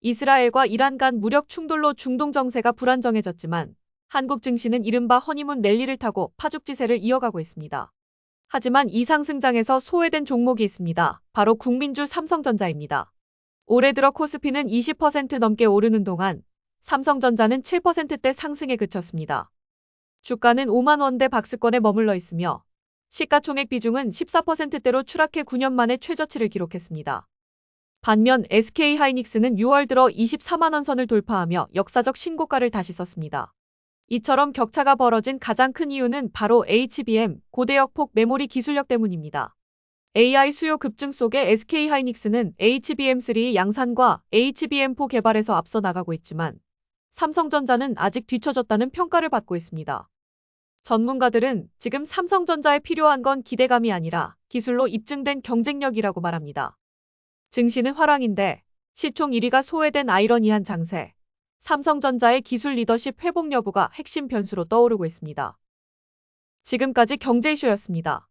이스라엘과 이란 간 무력 충돌로 중동 정세가 불안정해졌지만 한국 증시는 이른바 허니문 랠리를 타고 파죽지세를 이어가고 있습니다. 하지만 이 상승장에서 소외된 종목이 있습니다. 바로 국민주 삼성전자입니다. 올해 들어 코스피는 20% 넘게 오르는 동안 삼성전자는 7%대 상승에 그쳤습니다. 주가는 5만 원대 박스권에 머물러 있으며 시가총액 비중은 14%대로 추락해 9년 만에 최저치를 기록했습니다. 반면 SK하이닉스는 6월 들어 24만 원 선을 돌파하며 역사적 신고가를 다시 썼습니다. 이처럼 격차가 벌어진 가장 큰 이유는 바로 HBM 고대역 폭 메모리 기술력 때문입니다. AI 수요 급증 속에 SK하이닉스는 HBM3 양산과 HBM4 개발에서 앞서 나가고 있지만 삼성전자는 아직 뒤처졌다는 평가를 받고 있습니다. 전문가들은 지금 삼성전자에 필요한 건 기대감이 아니라 기술로 입증된 경쟁력이라고 말합니다. 증시는 화랑인데 시총 1위가 소외된 아이러니한 장세. 삼성전자의 기술 리더십 회복 여부가 핵심 변수로 떠오르고 있습니다. 지금까지 경제 이슈였습니다.